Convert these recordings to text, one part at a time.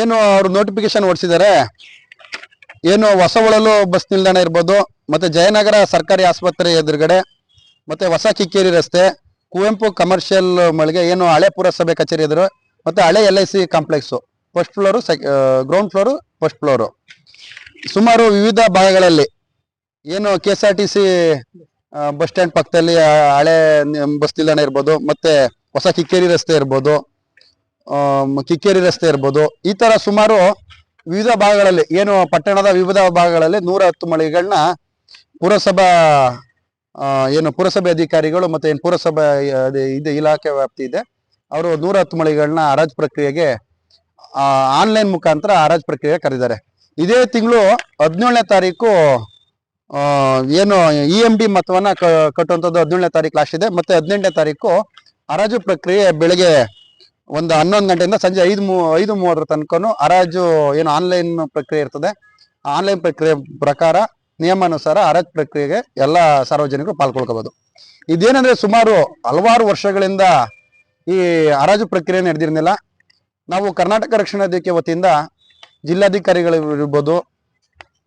ಏನು ಅವರು ನೋಟಿಫಿಕೇಶನ್ ಹೊಡಿಸಿದ್ದಾರೆ ಏನು ಹೊಸ ಬಸ್ ನಿಲ್ದಾಣ ಇರ್ಬೋದು, ಮತ್ತೆ ಜಯನಗರ ಸರ್ಕಾರಿ ಆಸ್ಪತ್ರೆ ಎದುರುಗಡೆ, ಮತ್ತೆ ಹೊಸ ಕಿಕ್ಕೇರಿ ರಸ್ತೆ, ಕುವೆಂಪು ಕಮರ್ಷಿಯಲ್ ಮಳಿಗೆ, ಏನು ಹಳೆ ಪುರಸಭೆ ಕಚೇರಿ ಎದುರು, ಮತ್ತೆ ಹಳೆ L I C complex first floor ground floor first floor ಸುಮಾರು ವಿವಿಧ ಭಾಗಗಳಲ್ಲಿ, ಏನು K S R T C bus stand ಪಕ್ಕದಲ್ಲಿ ಹಳೆ ಬಸ್ ನಿಲ್ದಾಣ ಇರ್ಬೋದು, ಮತ್ತೆ ಹೊಸ ಕಿಕ್ಕೇರಿ ರಸ್ತೆ ಇರ್ಬೋದು ಕಿಕ್ಕೇರಿ ರಸ್ತೆ ಇರ್ಬೋದು. ಈ ತರ ಸುಮಾರು ವಿವಿಧ ಭಾಗಗಳಲ್ಲಿ, ಏನು ಪಟ್ಟಣದ ವಿವಿಧ ಭಾಗಗಳಲ್ಲಿ ನೂರ ಹತ್ತು ಮಳಿಗೆಗಳನ್ನ ಪುರಸಭಾ ಏನು ಪುರಸಭೆ ಅಧಿಕಾರಿಗಳು ಮತ್ತೆ ಏನು ಪುರಸಭೆ ಇದೆ ಇಲಾಖೆ ವ್ಯಾಪ್ತಿ ಇದೆ, ಅವರು ನೂರ ಹತ್ತು ಮಳಿಗೆಗಳನ್ನ ಹರಾಜು ಪ್ರಕ್ರಿಯೆಗೆ ಆನ್ಲೈನ್ ಮುಖಾಂತರ ಹರಾಜು ಪ್ರಕ್ರಿಯೆ ಕರೆದಿದ್ದಾರೆ. ಇದೇ ತಿಂಗಳು ಹದಿನೇಳನೇ ತಾರೀಕು ಏನು ಇ ಎಂ ಡಿ ಮೊತ್ತವನ್ನ ಕಟ್ಟುವಂಥದ್ದು ಹದಿನೇಳನೇ ತಾರೀಕು ಲಾಸ್ಟ್ ಇದೆ, ಮತ್ತೆ ಹದಿನೆಂಟನೇ ತಾರೀಕು ಹರಾಜು ಪ್ರಕ್ರಿಯೆ ಬೆಳಗ್ಗೆ ಒಂದು ಹನ್ನೊಂದು ಗಂಟೆಯಿಂದ ಸಂಜೆ ಐದು ಮೂ ಐದು ಮೂವತ್ತರ ತನಕನು ಹರಾಜು ಏನು ಆನ್ಲೈನ್ ಪ್ರಕ್ರಿಯೆ ಇರ್ತದೆ. ಆನ್ಲೈನ್ ಪ್ರಕ್ರಿಯೆ ಪ್ರಕಾರ ನಿಯಮಾನುಸಾರ ಹರಾಜು ಪ್ರಕ್ರಿಯೆಗೆ ಎಲ್ಲ ಸಾರ್ವಜನಿಕರು ಪಾಲ್ಗೊಳ್ಕೋಬಹುದು ಇದೇನಂದ್ರೆ ಸುಮಾರು ಹಲವಾರು ವರ್ಷಗಳಿಂದ ಈ ಹರಾಜು ಪ್ರಕ್ರಿಯೆ ನಡೆದಿರಲಿಲ್ಲ. ನಾವು ಕರ್ನಾಟಕ ರಕ್ಷಣಾ ವೇದಿಕೆ ವತಿಯಿಂದ ಜಿಲ್ಲಾಧಿಕಾರಿಗಳು ಇರ್ಬೋದು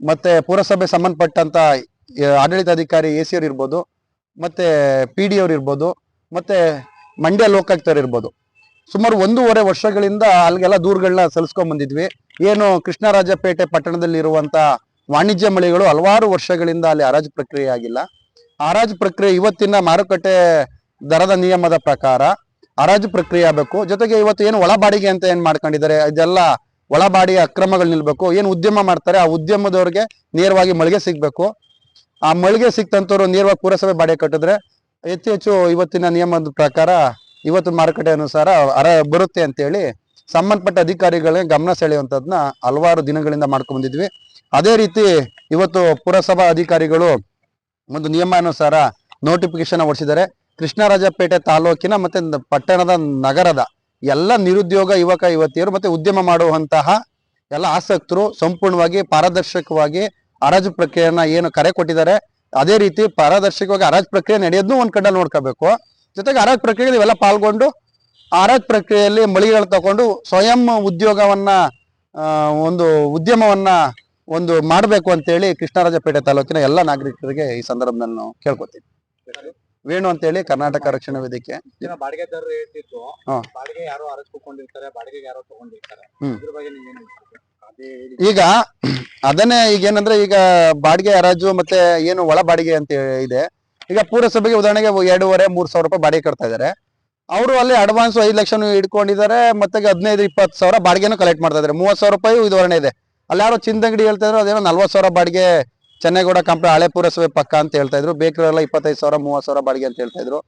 ಮತ್ತೆ ಪುರಸಭೆ ಸಂಬಂಧಪಟ್ಟಂತ ಆಡಳಿತಾಧಿಕಾರಿ ಎ ಸಿ ಅವ್ರು ಇರ್ಬೋದು, ಮತ್ತೆ ಪಿ ಡಿ ಅವ್ರು ಇರ್ಬೋದು, ಮತ್ತೆ ಮಂಡ್ಯ ಲೋಕಾಯುಕ್ತರು ಇರ್ಬೋದು. ಸುಮಾರು ಒಂದೂವರೆ ವರ್ಷಗಳಿಂದ ಅಲ್ಲಿಗೆಲ್ಲ ದೂರುಗಳನ್ನ ಸಲ್ಲಿಸ್ಕೊಂಡ್ ಬಂದಿದ್ವಿ. ಏನು ಕೃಷ್ಣರಾಜಪೇಟೆ ಪಟ್ಟಣದಲ್ಲಿ ಇರುವಂತ ವಾಣಿಜ್ಯ ಮಳಿಗಳು ಹಲವಾರು ವರ್ಷಗಳಿಂದ ಅಲ್ಲಿ ಹರಾಜು ಪ್ರಕ್ರಿಯೆ ಆಗಿಲ್ಲ. ಹರಾಜು ಪ್ರಕ್ರಿಯೆ ಇವತ್ತಿನ ಮಾರುಕಟ್ಟೆ ದರದ ನಿಯಮದ ಪ್ರಕಾರ ಹರಾಜು ಪ್ರಕ್ರಿಯೆ ಆಗಬೇಕು. ಜೊತೆಗೆ ಇವತ್ತು ಏನು ಒಳಬಾಡಿಗೆ ಅಂತ ಏನು ಮಾಡ್ಕೊಂಡಿದ್ದಾರೆ? ಇದೆಲ್ಲ ಒಳ ಬಾಡಿಗೆ ಅಕ್ರಮಗಳು ನಿಲ್ಬೇಕು. ಏನು ಉದ್ಯಮ ಮಾಡ್ತಾರೆ? ಆ ಉದ್ಯಮದವ್ರಿಗೆ ನೇರವಾಗಿ ಮಳಿಗೆ ಸಿಗಬೇಕು. ಆ ಮಳಿಗೆ ಸಿಕ್ತಂತವ್ರು ನೇರವಾಗಿ ಪುರಸಭೆ ಬಾಡಿಗೆ ಕಟ್ಟಿದ್ರೆ ಹೆಚ್ಚು ಹೆಚ್ಚು ಇವತ್ತಿನ ನಿಯಮದ ಪ್ರಕಾರ ಇವತ್ತು ಮಾರುಕಟ್ಟೆ ಅನುಸಾರ ಅರ ಬರುತ್ತೆ ಅಂತೇಳಿ ಸಂಬಂಧಪಟ್ಟ ಅಧಿಕಾರಿಗಳಿಗೆ ಗಮನ ಸೆಳೆಯುವಂಥದ್ದನ್ನ ಹಲವಾರು ದಿನಗಳಿಂದ ಮಾಡ್ಕೊಂಡ್ಬಂದಿದ್ವಿ ಅದೇ ರೀತಿ ಇವತ್ತು ಪುರಸಭಾ ಅಧಿಕಾರಿಗಳು ಒಂದು ನಿಯಮಾನುಸಾರ ನೋಟಿಫಿಕೇಶನ್ ಹೊಡಿಸಿದ್ದಾರೆ. ಕೃಷ್ಣರಾಜಪೇಟೆ ತಾಲೂಕಿನ ಮತ್ತೆ ಪಟ್ಟಣದ ನಗರದ ಎಲ್ಲ ನಿರುದ್ಯೋಗ ಯುವಕ ಯುವತಿಯರು ಮತ್ತೆ ಉದ್ಯಮ ಮಾಡುವಂತಹ ಎಲ್ಲ ಆಸಕ್ತರು ಸಂಪೂರ್ಣವಾಗಿ ಪಾರದರ್ಶಕವಾಗಿ ಹರಾಜು ಪ್ರಕ್ರಿಯೆಯನ್ನ ಏನು ಕರೆ ಕೊಟ್ಟಿದ್ದಾರೆ. ಅದೇ ರೀತಿ ಪಾರದರ್ಶಕವಾಗಿ ಹರಾಜು ಪ್ರಕ್ರಿಯೆ ನಡೆಯೋದನ್ನು ಒಂದ್ ಕಡೆ ನೋಡ್ಕೋಬೇಕು. ಜೊತೆಗೆ ಹರಾಜು ಪ್ರಕ್ರಿಯೆ ಇವೆಲ್ಲ ಪಾಲ್ಗೊಂಡು ಆರಾಜ್ ಪ್ರಕ್ರಿಯೆಯಲ್ಲಿ ಮಳಿಗೆಗಳು ತಗೊಂಡು ಸ್ವಯಂ ಉದ್ಯೋಗವನ್ನ ಆ, ಒಂದು ಉದ್ಯಮವನ್ನ ಒಂದು ಮಾಡಬೇಕು ಅಂತೇಳಿ ಕೃಷ್ಣರಾಜಪೇಟೆ ತಾಲೂಕಿನ ಎಲ್ಲ ನಾಗರಿಕರಿಗೆ ಈ ಸಂದರ್ಭದಲ್ಲಿ ನಾವು ಕೇಳ್ಕೊತೀವಿ ವೇಣು ಅಂತೇಳಿ ಕರ್ನಾಟಕ ರಕ್ಷಣಾ ವೇದಿಕೆ ಬಾಡಿಗೆದಾರರು ಹೇಳ್ತಿತ್ತು. ಬಾಡಿಗೆ ಯಾರೋ ಅರಸ್ಕೊಂಡಿರ್ತಾರೆ ಬಾಡಿಗೆಗೆ ಯಾರೋ ತಗೊಂಡಿರ್ತಾರೆ ಹ್ಮ್. ಇದ್ರ ಬಗ್ಗೆ ನೀವೇನ್ ಹೇಳ್ತೀರಿ? ಈಗ ಅದನ್ನೇ ಈಗ ಏನಂದ್ರೆ ಈಗ ಬಾಡಿಗೆ ಹರಾಜು ಮತ್ತೆ ಏನು ಒಳ ಬಾಡಿಗೆ ಅಂತ ಇದೆ ಈಗ ಪುರಸಭೆಗೆ ಉದಾಹರಣೆಗೆ ಎರಡೂವರೆ, ಮೂರ್ ಸಾವಿರ ರೂಪಾಯಿ ಬಾಡಿಗೆ ಕಟ್ತಾ ಇದ್ದಾರೆ. ಅವರು ಅಲ್ಲಿ ಅಡ್ವಾನ್ಸ್ ಐದು ಲಕ್ಷ ಇಟ್ಕೊಂಡಿದ್ದಾರೆ, ಮತ್ತೆ ಹದಿನೈದು, ಇಪ್ಪತ್ತು ಸಾವಿರ ಬಾಡಿಗೆನೂ ಕಲೆಕ್ಟ್ ಮಾಡ್ತಾ ಇದ್ದಾರೆ. ಮೂವತ್ ಸಾವಿರ ರೂಪಾಯಿ ಉದಾಹರಣೆ ಇದೆ. ಅಲ್ಲಿ ಯಾರೋ ಚಿಂದಂಗಡಿ ಹೇಳ್ತಾ ಇದ್ರು, ಅದೇನೋ ನಲ್ವತ್ತು ಸಾವಿರ ಬಾಡಿಗೆ ಚೆನ್ನೇಗೌಡ ಕಂಪ್ನಿ ಹಳೆ ಪುರಸಭೆ ಪಕ್ಕ ಅಂತ ಹೇಳ್ತಾ ಇದ್ರು. ಬೇಕರಿ ಎಲ್ಲ ಇಪ್ಪತ್ತೈದು ಸಾವಿರ, ಮೂವತ್ತು ಸಾವಿರ ಬಾಡಿಗೆ ಅಂತ ಹೇಳ್ತಾ ಇದ್ರು.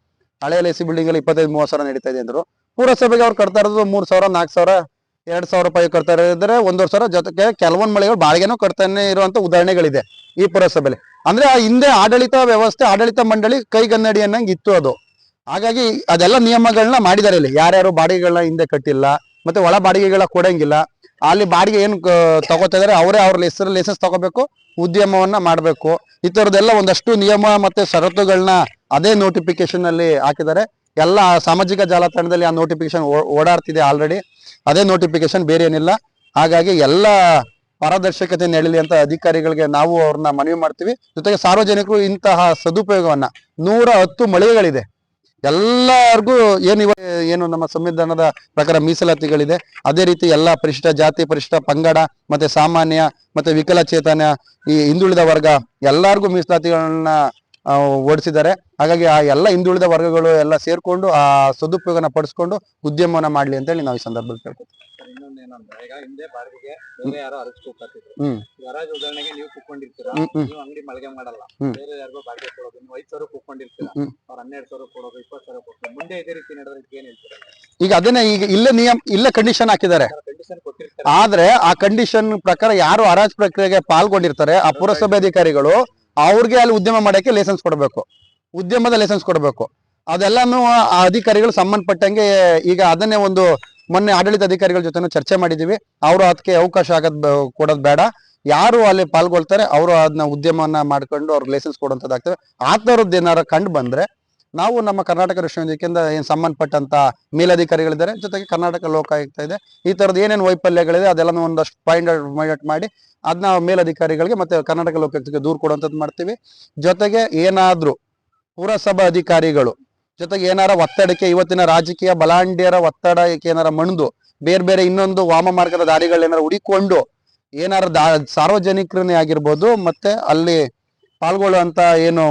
ಹಳೆ ಎಲ್ ಸಿ ಬಿಲ್ಡಿಂಗ್ ಅಲ್ಲಿ ಇಪ್ಪತ್ತೈದು, ಮೂವತ್ತು ಸಾವಿರ ನಡೀತಾ ಇದೆ ಅಂದ್ರು. ಪುರಸಭೆಗೆ ಅವ್ರು ಕಟ್ತಾ ಇರೋದು ಮೂರ್ ಸಾವಿರ, ನಾಲ್ಕು ಸಾವಿರ, ಎರಡ್ ಸಾವಿರ ರೂಪಾಯಿ ಕಟ್ತಾ ಇರೋದ್ರೆ ಒಂದೂವರೆ ಸಾವಿರ ಜೊತೆಗೆ ಕೆಲವೊಂದು ಮಳೆಗಳು ಬಾಡಿಗೆನೂ ಕಟ್ತಾನೆ ಇರುವಂತ ಉದಾಹರಣೆಗಳಿದೆ ಈ ಪುರಸಭೆಯಲ್ಲಿ ಅಂದ್ರೆ ಆ ಹಿಂದೆ ಆಡಳಿತ ವ್ಯವಸ್ಥೆ, ಆಡಳಿತ ಮಂಡಳಿ ಕೈಗನ್ನಡಿ ಅನ್ನಂಗೆ ಇತ್ತು ಅದು. ಹಾಗಾಗಿ ಅದೆಲ್ಲ ನಿಯಮಗಳನ್ನ ಮಾಡಿದ್ದಾರೆ ಇಲ್ಲಿ. ಯಾರ್ಯಾರು ಬಾಡಿಗೆಗಳನ್ನ ಹಿಂದೆ ಕಟ್ಟಿಲ್ಲ, ಮತ್ತೆ ಒಳ ಬಾಡಿಗೆಗಳ ಕೊಡಂಗಿಲ್ಲ. ಅಲ್ಲಿ ಬಾಡಿಗೆ ಏನು ತಗೋತಾ ಇದಾರೆ, ಅವರೇ ಅವ್ರ ಹೆಸರು ಲೈಸೆನ್ಸ್ ತಗೋಬೇಕು, ಉದ್ಯಮವನ್ನ ಮಾಡಬೇಕು. ಈ ತರದೆಲ್ಲ ಒಂದಷ್ಟು ನಿಯಮ ಮತ್ತೆ ಷರತ್ತುಗಳನ್ನ ಅದೇ ನೋಟಿಫಿಕೇಶನ್ ಅಲ್ಲಿ ಹಾಕಿದ್ದಾರೆ ಎಲ್ಲ ಸಾಮಾಜಿಕ ಜಾಲತಾಣದಲ್ಲಿ ಆ ನೋಟಿಫಿಕೇಶನ್ ಓಡಾಡ್ತಿದೆ ಆಲ್ರೆಡಿ ಅದೇ ನೋಟಿಫಿಕೇಶನ್ ಬೇರೆ ಏನಿಲ್ಲ ಹಾಗಾಗಿ ಎಲ್ಲ ಪಾರದರ್ಶಕತೆ ನೆಡಲಿ ಅಂತ ಅಧಿಕಾರಿಗಳಿಗೆ ನಾವು ಅವ್ರನ್ನ ಮನವಿ ಮಾಡ್ತೀವಿ. ಜೊತೆಗೆ ಸಾರ್ವಜನಿಕರು ಇಂತಹ ಸದುಪಯೋಗವನ್ನ ನೂರ ಹತ್ತು ಮಳಿಗೆಗಳಿದೆ. ಎಲ್ಲರಿಗೂ ಏನು ಇವ ಏನು ನಮ್ಮ ಸಂವಿಧಾನದ ಪ್ರಕಾರ ಮೀಸಲಾತಿಗಳಿದೆ. ಅದೇ ರೀತಿ ಎಲ್ಲ ಪರಿಶಿಷ್ಟ ಜಾತಿ, ಪರಿಶಿಷ್ಟ ಪಂಗಡ ಮತ್ತೆ ಸಾಮಾನ್ಯ ಮತ್ತೆ ವಿಕಲಚೇತನ ಈ ಹಿಂದುಳಿದ ವರ್ಗ ಎಲ್ಲರಿಗೂ ಮೀಸಲಾತಿಗಳನ್ನ ಓಡಿಸಿದ್ದಾರೆ. ಹಾಗಾಗಿ ಆ ಎಲ್ಲ ಹಿಂದುಳಿದ ವರ್ಗಗಳು ಎಲ್ಲ ಸೇರ್ಕೊಂಡು ಆ ಸದುಪಯೋಗನ ಪಡಿಸ್ಕೊಂಡು ಉದ್ಯಮವನ್ನ ಮಾಡ್ಲಿ ಅಂತೇಳಿ ನಾವು ಈ ಸಂದರ್ಭದಲ್ಲಿ ಕೇಳ್ಕೊತೀವಿ. ಸರ್, ಇನ್ನೊಂದ್ ಏನಂದ್ರೆ ಈಗ ಹಿಂದೆ ಬಾಡಿಗೆಗೆ ಬೇರೆ ಯಾರೋ ಅರಸ್ಕೊಳ್ತಿದ್ರು ಹ್ಮ್. ಹರಾಜು ಉದಾಹರಣೆಗೆ ನೀವು ಹ್ಮ್ ನೀವು ಅಂಗಡಿ ಮಳಿಗೆ ಮಾಡಲ್ಲ. ಬೇರೆ ಯಾರಿಗೋ ಬಾಡಿಗೆ ಕೊಡೋದು. ನೀವು ಐದ್ ಸಾವಿರ ಕುಕ್ಕೊಂಡಿರ್ತೀರಾ ಹ್ಮ್. ಅವ್ರ ಹನ್ನೆರಡು ಸಾವಿರ ಕೊಡೋದು ಇಪ್ಪತ್ತು ಸಾವಿರ ಕೊಡ್ತಾರೆ? ಮುಂದೆ ಇದೇ ರೀತಿ ನಡೆದ್ರೆ ಏನ್ ಹೇಳ್ತೀರಾ? ಈಗ ಅದನ್ನೇ ಈಗ ಇಲ್ಲೇ ನಿಯಮ ಇಲ್ಲೇ ಕಂಡೀಷನ್ ಹಾಕಿದ್ದಾರೆ. ಆದ್ರೆ ಆ ಕಂಡೀಷನ್ ಪ್ರಕಾರ ಯಾರು ಹರಾಜ್ ಪ್ರಕ್ರಿಯೆಗೆ ಪಾಲ್ಗೊಂಡಿರ್ತಾರೆ ಆ ಪುರಸಭೆ ಅಧಿಕಾರಿಗಳು ಅವ್ರಿಗೆ ಅಲ್ಲಿ ಉದ್ಯಮ ಮಾಡಕ್ಕೆ ಲೈಸೆನ್ಸ್ ಕೊಡಬೇಕು. ಉದ್ಯಮದ ಲೈಸೆನ್ಸ್ ಕೊಡಬೇಕು. ಅದೆಲ್ಲಾನು ಆ ಅಧಿಕಾರಿಗಳು ಸಂಬಂಧಪಟ್ಟಂಗೆ ಈಗ ಅದನ್ನೇ ಒಂದು ಮೊನ್ನೆ ಆಡಳಿತ ಅಧಿಕಾರಿಗಳ ಜೊತೆ ಚರ್ಚೆ ಮಾಡಿದೀವಿ. ಅವರು ಅದಕ್ಕೆ ಅವಕಾಶ ಆಗದ್ ಕೊಡೋದು ಬೇಡ. ಯಾರು ಅಲ್ಲಿ ಪಾಲ್ಗೊಳ್ತಾರೆ, ಅವರು ಅದನ್ನ ಉದ್ಯಮವನ್ನ ಮಾಡ್ಕೊಂಡು ಅವ್ರ ಲೈಸೆನ್ಸ್ ಕೊಡುವಂತದ್ದಾಗ್ತವೆ ಆ ಥರದ್ದು ಏನಾರ ಕಂಡು ಬಂದ್ರೆ ನಾವು ನಮ್ಮ ಕರ್ನಾಟಕ ವಿಶ್ವವಿದ್ಯಾಲಯದಿಂದ ಏನು ಸಂಬಂಧಪಟ್ಟಂತ ಮೇಲಧಿಕಾರಿಗಳಿದ್ದಾರೆ, ಜೊತೆಗೆ ಕರ್ನಾಟಕ ಲೋಕಾಯುಕ್ತ ಇದೆ. ಈ ತರದ ಏನೇನು ವೈಫಲ್ಯಗಳಿದೆ ಅದೆಲ್ಲ ಒಂದಷ್ಟು ಪಾಯಿಂಟ್ ಔಟ್ ಮಾಡಿ ಅದನ್ನ ಮೇಲಧಿಕಾರಿಗಳಿಗೆ ಮತ್ತೆ ಕರ್ನಾಟಕ ಲೋಕಾಯುಕ್ತಕ್ಕೆ ದೂರು ಕೊಡುವಂಥದ್ದು ಮಾಡ್ತೀವಿ. ಜೊತೆಗೆ ಏನಾದರೂ ಪುರಸಭಾ ಅಧಿಕಾರಿಗಳು, ಜೊತೆಗೆ ಏನಾರ ಒತ್ತಡಕ್ಕೆ ಇವತ್ತಿನ ರಾಜಕೀಯ ಬಲಾಂಡ್ಯರ ಒತ್ತಡಕ್ಕೆ ಏನಾರ ಮಣಿದು ಬೇರೆ ಬೇರೆ ಇನ್ನೊಂದು ವಾಮ ಮಾರ್ಗದ ದಾರಿಗಳೇನಾರ ಹುಡಿಕೊಂಡು ಏನಾರ ದಾ, ಸಾರ್ವಜನಿಕರನ್ನೇ ಆಗಿರ್ಬೋದು ಮತ್ತೆ ಅಲ್ಲಿ ಪಾಲ್ಗೊಳ್ಳುವಂತ ಏನು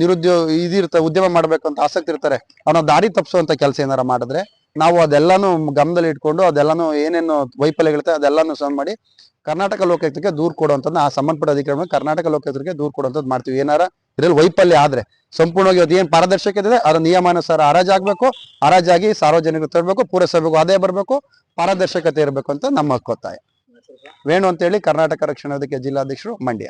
ನಿರುದ್ಯೋಗ ಇದಿರ್ತ ಉದ್ಯಮ ಮಾಡ್ಬೇಕು ಅಂತ ಆಸಕ್ತಿ ಇರ್ತಾರೆ ಅವನ ದಾರಿ ತಪ್ಪಿಸುವಂತ ಕೆಲಸ ಏನಾರ ಮಾಡಿದ್ರೆ ನಾವು ಅದೆಲ್ಲಾನು ಗಮನದಲ್ಲಿ ಇಟ್ಕೊಂಡು ಅದೆಲ್ಲಾನು ಏನೇನು ವೈಫಲ್ಯಗಳಿರುತ್ತೆ ಅದೆಲ್ಲಾನು ಸಹ ಮಾಡಿ ಕರ್ನಾಟಕ ಲೋಕಾಯುಕ್ತಕ್ಕೆ ದೂರು ಕೊಡುವಂಥದ್ದು ಆ ಸಂಬಂಧಪಟ್ಟ ಅಧಿಕಾರಿಗಳು ಕರ್ನಾಟಕ ಲೋಕಾಯುಕ್ತಕ್ಕೆ ದೂರು ಕೊಡುವಂಥದ್ದು ಮಾಡ್ತೀವಿ. ಏನಾರ ಇದ್ರಲ್ಲಿ ವೈಫಲ್ಯ ಆದ್ರೆ ಸಂಪೂರ್ಣವಾಗಿ ಅದು ಪಾರದರ್ಶಕ ಪಾರದರ್ಶಕತೆ ಇದೆ ಅದರ ನಿಯಮಾನುಸಾರ ಹರಾಜಾಗಬೇಕು ಹರಾಜಾಗಿ ಸಾರ್ವಜನಿಕರು ತರಬೇಕು ಪೂರೈಸಬೇಕು ಅದೇ ಬರಬೇಕು ಪಾರದರ್ಶಕತೆ ಇರಬೇಕು ಅಂತ ನಮ್ಮ ಒತ್ತಾಯ. ವೇಣು ಅಂತೇಳಿ ಕರ್ನಾಟಕ ರಕ್ಷಣಾ ಜಿಲ್ಲಾಧ್ಯಕ್ಷರು ಮಂಡ್ಯ.